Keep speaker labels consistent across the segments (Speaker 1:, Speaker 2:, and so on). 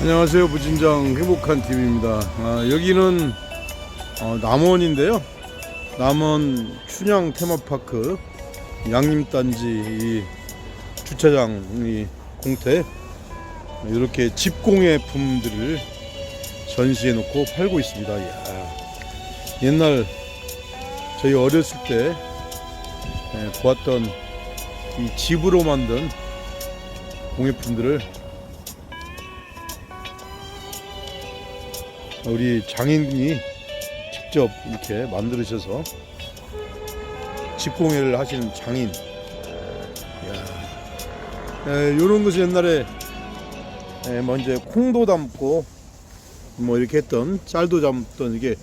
Speaker 1: 안녕하세요. 부진장 행복한 팀입니다. 아, 여기는 어, 남원인데요. 남원 춘향 테마파크 양림단지 이 주차장 이 공태. 이렇게 집공예품들을 전시해 놓고 팔고 있습니다. 이야, 옛날 저희 어렸을 때 예, 보았던 이 집으로 만든 공예품들을 우리 장인이 직접 이렇게 만들으셔서 집공예를 하시는 장인. 이런 것이 옛날에 에, 뭐 이제 콩도 담고 뭐 이렇게 했던 쌀도 담던 이게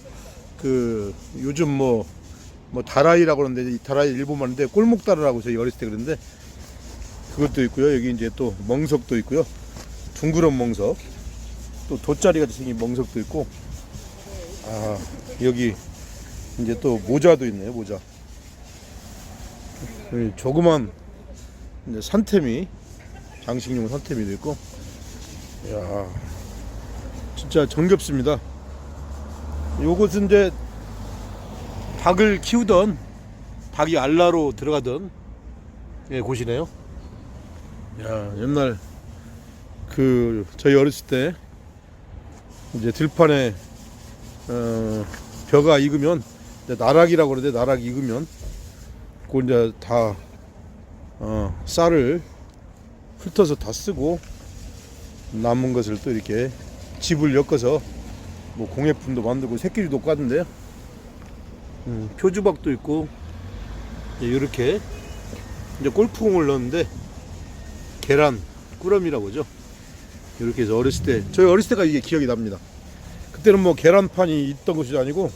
Speaker 1: 그 요즘 뭐뭐 다라이라고 그러는데 이 다라이 일본 말인데 꼴목다라라고 저희 어렸을 때 그랬는데 그것도 있고요. 여기 이제 또 멍석도 있고요. 둥그런 멍석. 또 돗자리 같이 생긴 멍석도 있고. 아 여기 이제 또 모자도 있네요 모자. 조그만 이제 산태미 장식용 산태미도 있고. 야 진짜 정겹습니다. 요것은 이제 닭을 키우던 닭이 알라로 들어가던 예, 곳이네요. 야 옛날 그 저희 어렸을 때 이제 들판에 어, 벼가 익으면 나락이라고 그러는데 나락 익으면 그 이제 다 어, 쌀을 훑어서 다 쓰고 남은 것을 또 이렇게 집을 엮어서 뭐 공예품도 만들고 새끼리도 까던데요. 음, 표주박도 있고 이렇게 이제 골프공을 넣었는데 계란 꾸러미라고 하죠. 이렇게 해서 어렸을 때 저희 어렸을 때가 이게 기억이 납니다. 그때는 뭐 계란판이 있던 것이 아니고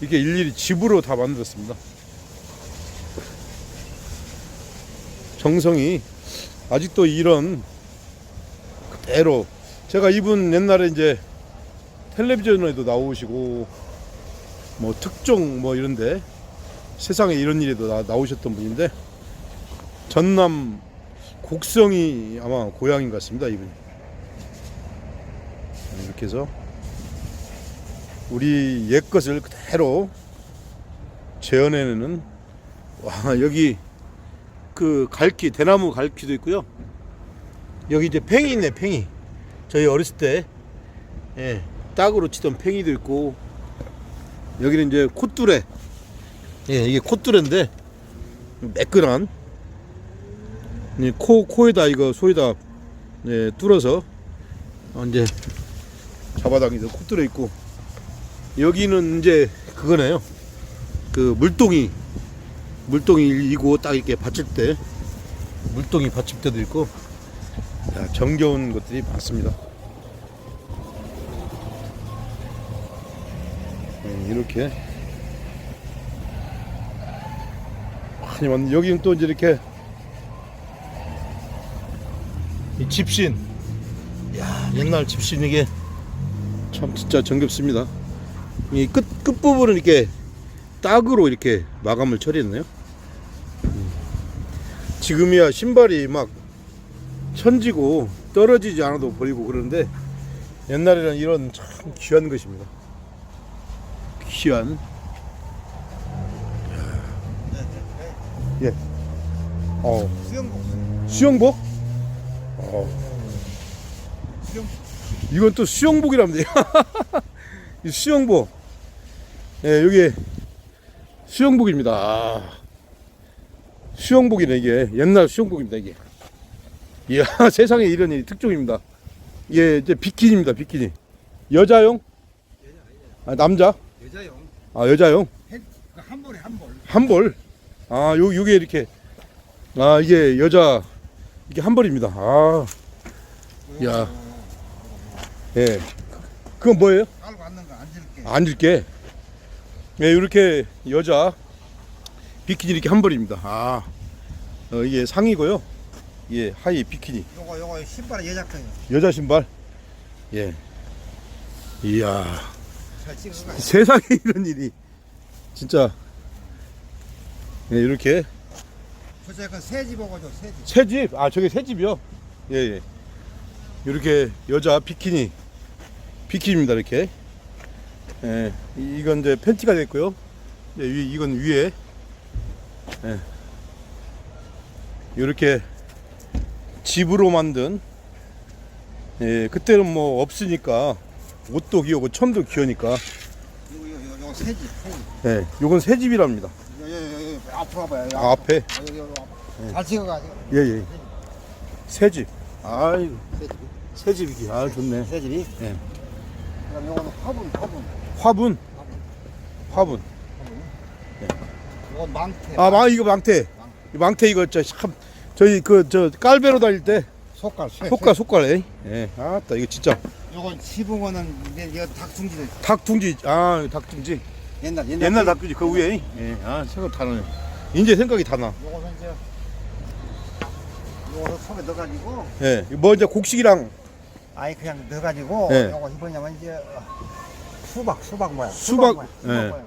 Speaker 1: 이게 일일이 집으로 다 만들었습니다. 정성이 아직도 이런 그대로 제가 이분 옛날에 이제 텔레비전에도 나오시고 뭐 특종 뭐 이런데 세상에 이런 일에도 나, 나오셨던 분인데 전남 곡성이 아마 고향인 것 같습니다 이분이 이렇게 해서 우리 옛 것을 그대로 재현해내는 와 여기 그 갈퀴 대나무 갈퀴도 있고요. 여기 이제 팽이 있네 팽이. 저희 어렸을 때 예, 딱으로 치던 팽이도 있고 여기는 이제 콧뚜레. 예 이게 콧뚜레인데 매끈한 이 코, 코에다 이거 소에다 예, 뚫어서 어, 이제 잡아당기서 콧뚜레 있고 여기는 이제 그거네요. 그 물동이 물동이이고 딱 이렇게 받칠 때 물동이 받칠 때도 있고 야, 정겨운 것들이 많습니다. 네, 이렇게 왔는데 여기는 또 이제 이렇게 이 집신 야 옛날 집신 이게 참 진짜 정겹습니다. 이 끝, 끝부분은 이렇게 딱으로 이렇게 마감을 처리했네요. 음. 지금이야 신발이 막 천지고 떨어지지 않아도 버리고 그러는데 옛날에는 이런 참 귀한 것입니다. 귀한. 예. 어,
Speaker 2: 수영복
Speaker 1: 수영복? 어.
Speaker 2: 수영복
Speaker 1: 이건 또 수영복이랍니다. 이 수영복. 예, 여기 수영복입니다. 아, 수영복이네 이게 옛날 수영복입니다 이게. 이야 세상에 이런 일이 특종입니다. 이게 이제 비키니입니다 비키니. 여자용? 아, 남자?
Speaker 2: 여자용
Speaker 1: 아 여자용?
Speaker 2: 그한 벌에 한벌
Speaker 1: 한 벌. 아, 요, 요게 이렇게. 아, 이게 여자, 이게 한 벌입니다. 아, 야. 예. 그건 뭐예요?
Speaker 2: 깔고 앉는 거 앉을게
Speaker 1: 앉을게. 예, 이렇게 여자 비키니 이렇게 한 벌입니다. 아, 어, 이게 상이고요. 예, 하이 비키니.
Speaker 2: 요거 요거 신발 여자 거요
Speaker 1: 여자 신발. 예. 이야,
Speaker 2: 잘
Speaker 1: 세상에 이런 일이. 진짜. 예, 이렇게
Speaker 2: 저새 그 새집 오고 저 새 집
Speaker 1: 새 집? 아, 저게 새 집이요? 예, 예. 이렇게 여자 비키니 비키니입니다 이렇게. 예, 이- 이건 이제 팬티가 됐고요. 예, 위- 이건 위에. 예, 이렇게 집으로 만든 예, 그때는 뭐 없으니까 옷도 귀여고 천도 귀여니까.
Speaker 2: 요거 새집
Speaker 1: 예, 요건 새 집이랍니다.
Speaker 2: 요요요 앞으로 와봐요
Speaker 1: 아, 앞에?
Speaker 2: 아, 여기 여기 앞. 잘 찍어가지고
Speaker 1: 예 예. 새 집. 아이
Speaker 2: 새집.
Speaker 1: 새집이기 아 좋네.
Speaker 2: 새 집이?
Speaker 1: 예.
Speaker 2: 그럼 요거는 화분 화분
Speaker 1: 화분 화분
Speaker 2: 요건 망태
Speaker 1: 아, 망 이거 망태. 이 망태 이거 저 참 저희 그 저 깔배로 다닐 때
Speaker 2: 속갈 쇠
Speaker 1: 속갈 속갈에. 예. 아따 이거 진짜
Speaker 2: 요건 지붕어는 이제 이거 닭둥지도 있어.
Speaker 1: 닭둥지. 아, 닭둥지.
Speaker 2: 옛날 옛날
Speaker 1: 옛날 닭둥지 그 위에. 예. 아, 생각 다 나네. 이제 생각이 다 나.
Speaker 2: 요거는 이제 요거는 속에 넣어가지고
Speaker 1: 예. 뭐 이제 곡식이랑
Speaker 2: 아예 그냥 넣어가지고
Speaker 1: 네.
Speaker 2: 요거 뭐냐면 이제 어, 수박 수박 모양
Speaker 1: 수박, 네.
Speaker 2: 수박 모양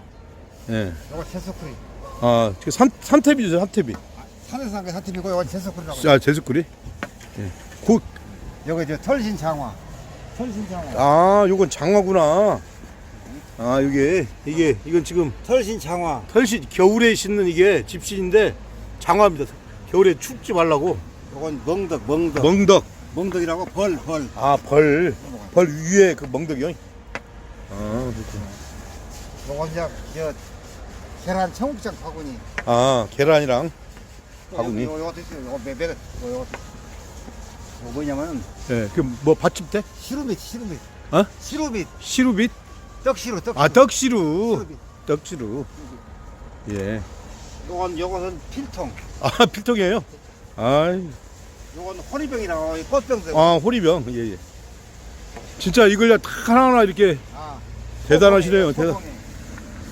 Speaker 1: 예.
Speaker 2: 요거 제소쿠리
Speaker 1: 아, 그산 산태비죠, 산태비.
Speaker 2: 산에서 산게 사팀이고 요건 제소쿠리라고
Speaker 1: 아, 제수꾸리. 예. 고
Speaker 2: 요거 이제 털신 장화 털신 장화
Speaker 1: 아, 요건 장화구나. 아, 이게 이게 이건 지금
Speaker 2: 털신 장화
Speaker 1: 털신 겨울에 신는 이게 집신인데 장화입니다. 겨울에 춥지 말라고.
Speaker 2: 요건 멍덕 멍덕
Speaker 1: 멍덕.
Speaker 2: 멍덕이라고 벌 벌
Speaker 1: 아, 벌. 벌 위에 그 멍덕이요? 아, 그렇구나.
Speaker 2: 요건 이제 저 계란 청국장 바구니
Speaker 1: 아, 계란이랑 바구니.
Speaker 2: 요거 요거 있어요 요거 매매 요거 요거 요거 뭐냐면
Speaker 1: 예, 그 뭐 받침대?
Speaker 2: 시루밑 시루밑
Speaker 1: 어?
Speaker 2: 시루밑
Speaker 1: 시루빗?
Speaker 2: 떡시루 떡
Speaker 1: 아, 떡시루.
Speaker 2: 시루밑
Speaker 1: 떡시루. 예.
Speaker 2: 요건 요것은 필통
Speaker 1: 아, 필통이에요? 아이,
Speaker 2: 요건 호리병이라고 이 꽃병들
Speaker 1: 아, 호리병. 예, 예. 진짜 이걸 다 하나하나 이렇게
Speaker 2: 아,
Speaker 1: 대단하시네요. 대단.
Speaker 2: 소멍에.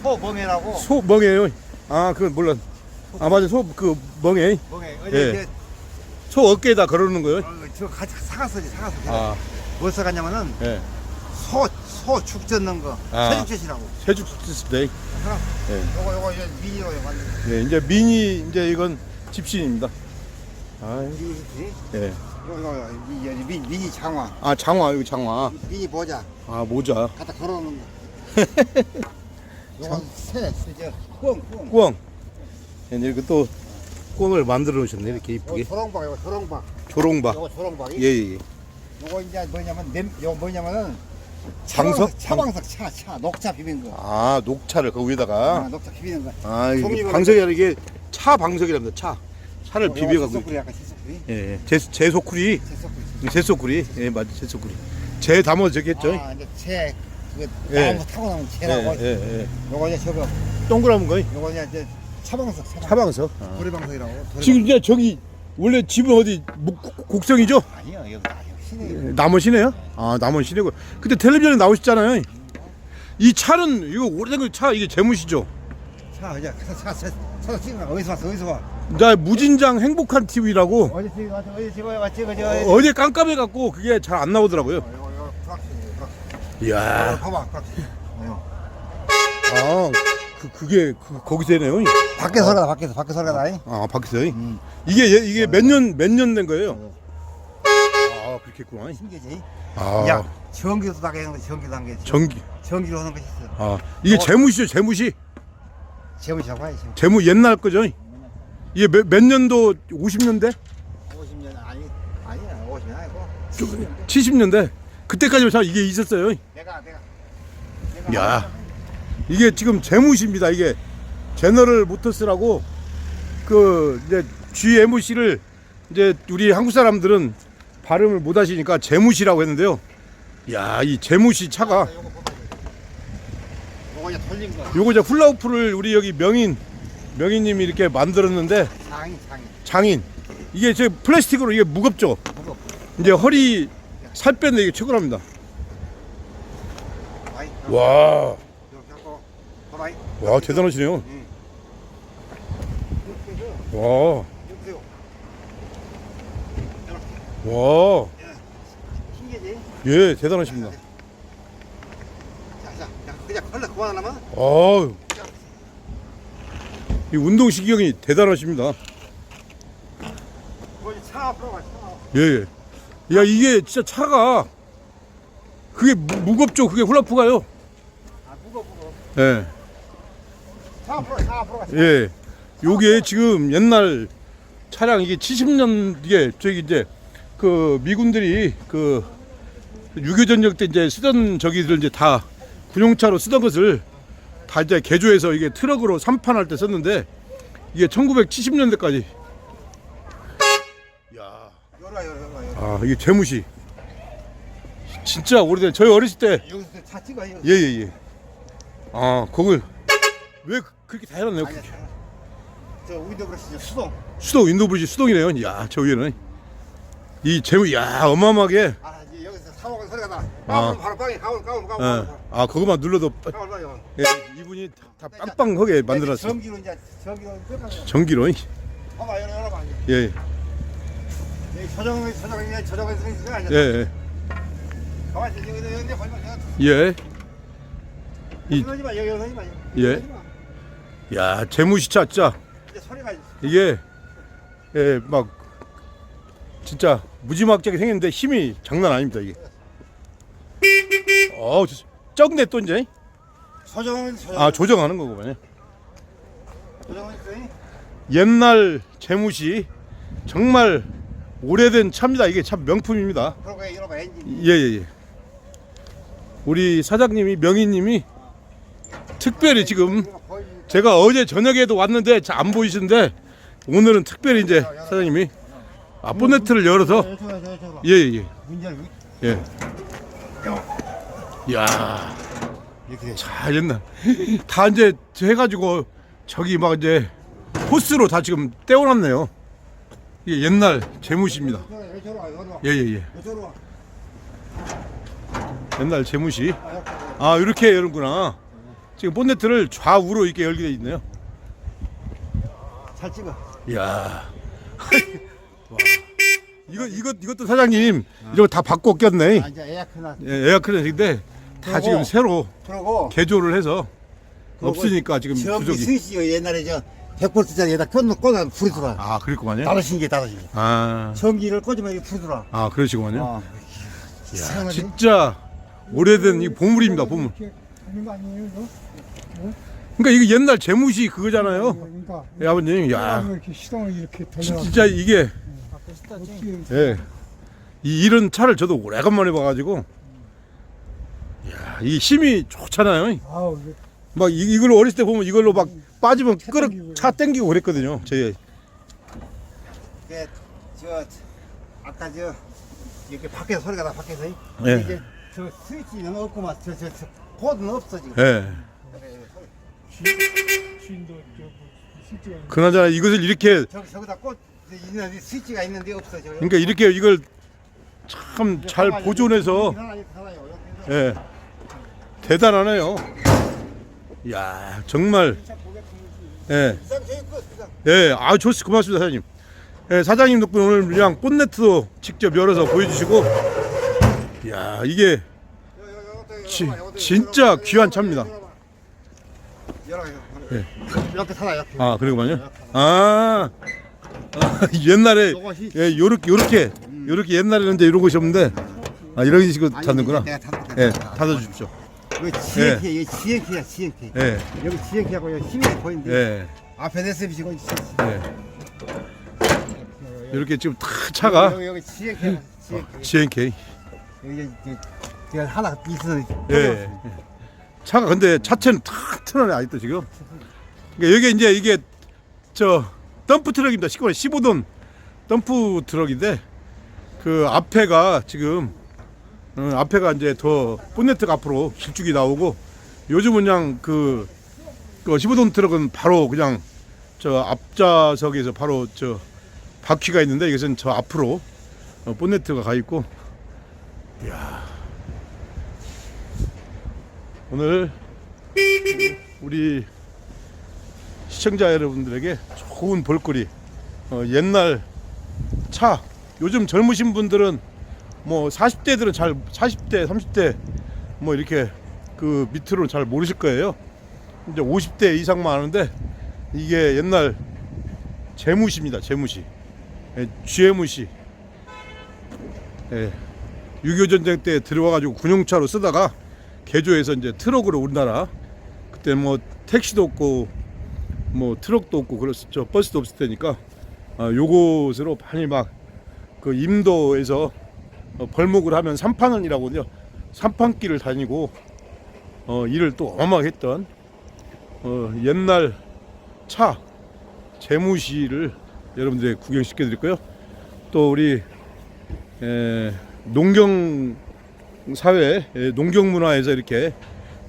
Speaker 2: 소멍에라고
Speaker 1: 소 멍에요. 아, 그건 몰라. 아, 맞아. 소 그 멍에.
Speaker 2: 멍에
Speaker 1: 예.
Speaker 2: 어제 이제
Speaker 1: 소 어깨에다 걸어놓는 거요.
Speaker 2: 어, 저 같이 사갔어 사갔어
Speaker 1: 아,
Speaker 2: 뭐 써갔냐면은
Speaker 1: 예.
Speaker 2: 소소 죽 젓는 거
Speaker 1: 아.
Speaker 2: 새죽젓이라고
Speaker 1: 새죽 스테이. 예.
Speaker 2: 요거 요거 이제 미니로 요거
Speaker 1: 예, 이제 미니 이제 이건 집신입니다. 아,
Speaker 2: 미니
Speaker 1: 예.
Speaker 2: 요거 요거 이- 이- 미니 미니 장화
Speaker 1: 아, 장화 이거 장화.
Speaker 2: 미니 모자
Speaker 1: 아, 모자.
Speaker 2: 갖다 걸어놓는 거 요건 새 이제 꽁꽁
Speaker 1: 꽝. 예, 이렇게 또 꽝을 만들어 놓으셨네. 이렇게 이쁘게.
Speaker 2: 조롱박 요거 조롱박
Speaker 1: 조롱박.
Speaker 2: 요거 조롱박이
Speaker 1: 예, 예. 예.
Speaker 2: 요거 이제 뭐냐면 냄 요거 뭐냐면은
Speaker 1: 방석?
Speaker 2: 차방석 차 차 녹차 비빈 거
Speaker 1: 아, 녹차를 그
Speaker 2: 아,
Speaker 1: 위에다가.
Speaker 2: 녹차 비비는 거
Speaker 1: 아, 이게 방석이 아니라 이게 차 방석이랍니다. 차. 차를
Speaker 2: 요거
Speaker 1: 비벼갖고.
Speaker 2: 제소쿠리 약간 제소쿠리
Speaker 1: 예, 예. 제, 제 소쿠리.
Speaker 2: 제소쿠리
Speaker 1: 제소쿠리. 예, 맞아. 제소쿠리. 제 담아 적겠죠?
Speaker 2: 아 이제 제 그,
Speaker 1: 예.
Speaker 2: 나무 타고 나면
Speaker 1: 예,
Speaker 2: 제라고
Speaker 1: 예, 예.
Speaker 2: 요거 이제 저거
Speaker 1: 동그라면 거이.
Speaker 2: 요거 이제 차방석 차방석
Speaker 1: 차방석.
Speaker 2: 도리방석이라고 도리방석.
Speaker 1: 지금 이제 저기 원래 집은 어디 목- 곡- 곡성이죠?
Speaker 2: 아니요 여기 아니요 시내
Speaker 1: 남원 시내요? 아 남원 시내고. 근데 텔레비전에 나오셨잖아요. 이 차는 이거 오래된 거 차 이게 재무시죠?
Speaker 2: 차 이제 차차 차 찍어 어디서 왔어 어디서 와
Speaker 1: 나 무진장 행복한 TV라고
Speaker 2: 어디 찍어 왔어 어디 찍어 왔어 찍어 저
Speaker 1: 어, 어제 깜깜해 갖고 그게 잘 안 나오더라고요.
Speaker 2: 요거 프락시 프락시
Speaker 1: 이야,
Speaker 2: 봐봐 프락시 어.
Speaker 1: 아, 그 그게 그, 거기서 해네요.
Speaker 2: 밖에 소리가 밖에서 밖에 소리가 나이
Speaker 1: 아 밖에서
Speaker 2: 음.
Speaker 1: 이게 얘- 이게 몇 년 몇 년 된 거예요? 아 그렇겠구나.
Speaker 2: 신기지
Speaker 1: 아
Speaker 2: 야 전기도 거 전기도 한게
Speaker 1: 전기.
Speaker 2: 전기로 하는 것이 있어
Speaker 1: 아 이게
Speaker 2: 어.
Speaker 1: 재무시죠 재무시.
Speaker 2: 재무 잡아야 재무
Speaker 1: 재무 옛날 거죠? 이게 몇, 몇 년도 50년대?
Speaker 2: 50년 아니 아니야 50년 아니고 70년
Speaker 1: 70년대? 그때까지 참 이게 있었어요.
Speaker 2: 내가 내가 내가
Speaker 1: 야. 이게 지금 재무시입니다. 이게 제너럴 모터스라고 그 이제 GMC를 이제 우리 한국 사람들은 발음을 못 하시니까 재무시라고 했는데요. 야, 이 재무시 차가.
Speaker 2: 요거 이제 돌린 거
Speaker 1: 요거 이제 훌라후프를 우리 여기 명인 명인님이 이렇게 만들었는데
Speaker 2: 장이 장이
Speaker 1: 장인 이게 저 플라스틱으로 이게 무겁죠.
Speaker 2: 무겁
Speaker 1: 이제 허리 살 빼는 이게 최고랍니다.
Speaker 2: 와이
Speaker 1: 와,
Speaker 2: 이렇게 하고 봐봐이
Speaker 1: 와 대단하시네요.
Speaker 2: 응.
Speaker 1: 와,
Speaker 2: 이렇게 해요.
Speaker 1: 와,
Speaker 2: 신기하지?
Speaker 1: 예 대단하십니다.
Speaker 2: 자, 자, 자, 그냥 걸러 그만하려면
Speaker 1: 아유, 이 운동 신경이 대단하십니다.
Speaker 2: 차 앞으로 가.
Speaker 1: 예, 예. 야 이게 진짜 차가 그게 무, 무겁죠 그게 훌라프가요
Speaker 2: 아 무거 무거.
Speaker 1: 예.
Speaker 2: 차 앞으로 차 앞으로 가.
Speaker 1: 예. 요게 지금 옛날 차량 이게 70년 이게 저기 이제 그 미군들이 그6.25 전쟁 때 이제 쓰던 저기들 이제 다 군용차로 쓰던 것을 다 이제 개조해서 이게 트럭으로 삼판할 때 썼는데 이게 1970년대까지 야,
Speaker 2: 열어 열어 열어. 열어.
Speaker 1: 아 이게 재무시 진짜 오래된 저희 어렸을 때
Speaker 2: 여기서 차 찍어 이거.
Speaker 1: 예예 예. 아 그걸 왜 그- 그렇게 다 해놨네요?
Speaker 2: 아니야. 저 윈도우 브러시 수동.
Speaker 1: 수동 윈도우 브리지 수동이네요. 야, 저 위에는 이 제무 야 어마어마하게.
Speaker 2: 아 사고가 소리가 나.
Speaker 1: 아.
Speaker 2: 아. 바로 빵이 가올 가올 가올
Speaker 1: 예.
Speaker 2: 가올.
Speaker 1: 아 그거만 눌러도 빠-
Speaker 2: 가올 가올.
Speaker 1: 예, 이분이 다, 다 빵빵하게 만들었어.
Speaker 2: 전기로 이제 전기로.
Speaker 1: 전기로.
Speaker 2: 봐봐 열어 열어 봐.
Speaker 1: 예,
Speaker 2: 여기 조정이 조정이 조정이 있는 거 아니야?
Speaker 1: 예, 예,
Speaker 2: 가만히 있어 여기 여기 걸마.
Speaker 1: 예. 이-
Speaker 2: 여기 마 여기 여기 마.
Speaker 1: 예. 야, 제무시차 진짜
Speaker 2: 이제 소리가
Speaker 1: 이게 예, 막 진짜 무지막지하게 생겼는데 힘이 장난 아닙니다 이게. 어, 쩍네 또 이제.
Speaker 2: 소정.
Speaker 1: 아 조정하는 거구만요.
Speaker 2: 있어요.
Speaker 1: 옛날 재무시 정말 오래된 차입니다. 이게 참 명품입니다.
Speaker 2: 그러고 열어봐 엔진.
Speaker 1: 예 예 예. 우리 사장님이 명희님이 특별히 지금 제가 어제 저녁에도 왔는데 잘 안 보이시는데 오늘은 특별히 이제 사장님이 아 본네트를 열어서 예예예
Speaker 2: 문 열고
Speaker 1: 예. 야,
Speaker 2: 이렇게.
Speaker 1: 자 옛날 다 이제 해가지고 저기 막 이제 호스로 다 지금 떼어놨네요. 이게 옛날 재무시입니다. 예예예.
Speaker 2: 이쪽으로 와.
Speaker 1: 옛날 재무시.
Speaker 2: 아, 이렇게.
Speaker 1: 아 이렇게 열는구나. 지금 본네트를 좌우로 이렇게 열게 돼 있네요.
Speaker 2: 잘 찍어.
Speaker 1: 이야. 와. 이거 이거 이것도 사장님 이거 다 바꿔 꼈네.
Speaker 2: 아, 이제 에어컨
Speaker 1: 예, 에어컨인데 다 지금 새로
Speaker 2: 그러고
Speaker 1: 개조를 해서 없으니까 지금
Speaker 2: 전기
Speaker 1: 부족이.
Speaker 2: 스위치가 옛날에 저 100볼트짜리 에다 꽂는 꽂아 불이 들어와.
Speaker 1: 아 그랬구만요.
Speaker 2: 다르신 게 다르신 게.
Speaker 1: 아,
Speaker 2: 전기를 꽂으면 이게 불이 들어와.
Speaker 1: 아 그러시구만요.
Speaker 2: 어.
Speaker 1: 야,
Speaker 2: 이상하네.
Speaker 1: 진짜 오래된 이 보물입니다 보물.
Speaker 3: 이렇게 하는 거 아니에요, 이거?
Speaker 1: 그러니까 이게 옛날 재무시 그거잖아요.
Speaker 3: 그러니까
Speaker 1: 예, 아버님, 야,
Speaker 3: 이렇게 시동을 이렇게 돌려.
Speaker 1: 진짜 이게
Speaker 3: 어떻게
Speaker 1: 예. 이 이런 차를 저도 오래간만에 봐가지고, 야, 이 힘이 좋잖아요.
Speaker 3: 아우
Speaker 1: 막 이, 이걸 어렸을 때 보면 이걸로 막 빠지면
Speaker 3: 차
Speaker 1: 끌어. 차 땡기고 그랬거든요. 저희
Speaker 2: 그, 저 아까 저 이렇게 밖에서 소리가 나 밖에서.
Speaker 1: 예.
Speaker 2: 이제 저 스위치는 없구만. 저저 저, 코드는 없어 지금.
Speaker 1: 예.
Speaker 3: 주인도 저 실제가
Speaker 1: 그나저나 이것을 이렇게
Speaker 2: 저기 저기다 꽂 있는데 스위치가 있는데 없어 저기.
Speaker 1: 그러니까 이렇게 이걸 참 잘 보존해서 예. 대단하네요. 야, 정말 예. 예, 아 좋습니다. 고맙습니다, 사장님. 예, 사장님 덕분에 오늘 그냥 본네트도 직접 열어서 보여주시고, 야 이게 지- 진짜 귀한 차입니다. 예.
Speaker 2: 이렇게 살아 이렇게.
Speaker 1: 아 그러구만요. 아, 아, 옛날에 예, 요렇게 요렇게 요렇게 옛날에는 이제 이런 곳이 없는데 아 이런 식으로
Speaker 2: 아니,
Speaker 1: 닫는구나.
Speaker 2: 내가 닫-
Speaker 1: 예, 닫아 주십시오.
Speaker 2: 이거 GNK, 이거 GNK야 GNK.
Speaker 1: 예,
Speaker 2: 여기 GNK하고 여기 힘이 보이는데
Speaker 1: 예,
Speaker 2: 앞에 SBC고
Speaker 1: 예. 이렇게 지금 다 차가
Speaker 2: 여기 여기 GNK, GNK.
Speaker 1: GNK.
Speaker 2: 여기 이제 제가 하나 있어.
Speaker 1: 예. 차가 근데 차체는 탁 트러네 아직도 지금. 그러니까 여기 이제 이게 저 덤프 트럭입니다. 19번 15돈 덤프 트럭인데 그 앞에가 지금 어, 앞에가 이제 더 본네트가 앞으로 길쭉이 나오고 요즘은 그냥 그, 그 15돈 트럭은 바로 그냥 저 앞좌석에서 바로 저 바퀴가 있는데 이것은 저 앞으로 어, 본네트가 가 있고. 오늘 우리 시청자 여러분들에게 좋은 볼거리 어, 옛날 차 요즘 젊으신 분들은 뭐 40대들은 잘 40대 30대 뭐 이렇게 그 밑으로 잘 모르실 거예요. 이제 50대 이상만 아는데 이게 옛날 재무시입니다 재무시. 예, 쥐무시. 예, 6.25 전쟁 때 들어와 가지고 군용차로 쓰다가 개조해서 이제 트럭으로 우리나라 그때 뭐 택시도 없고 뭐 트럭도 없고 그랬었죠 버스도 없을 때니까 아, 요것으로 많이 막 그 임도에서 어, 벌목을 하면 삼판원이라고요 삼판길을 다니고 어, 일을 또 어마어마하게 했던 어, 옛날 차 재무시를 여러분들에게 구경시켜 드릴 거요? 또 우리 에, 농경 사회 에, 농경 문화에서 이렇게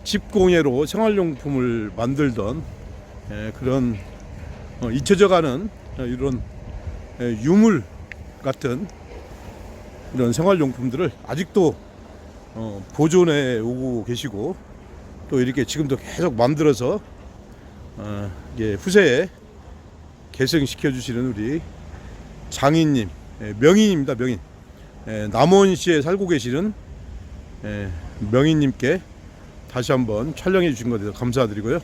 Speaker 1: 집공예로 생활용품을 만들던 에, 그런 어, 잊혀져가는 어, 이런 에, 유물 같은 이런 생활용품들을 아직도 어, 보존해 오고 계시고 또 이렇게 지금도 계속 만들어서 어, 이게 후세에 계승시켜 주시는 우리 장인님 예, 명인입니다 명인. 예, 남원시에 살고 계시는 예, 명인님께 다시 한번 촬영해 주신 것에 대해서 감사드리고요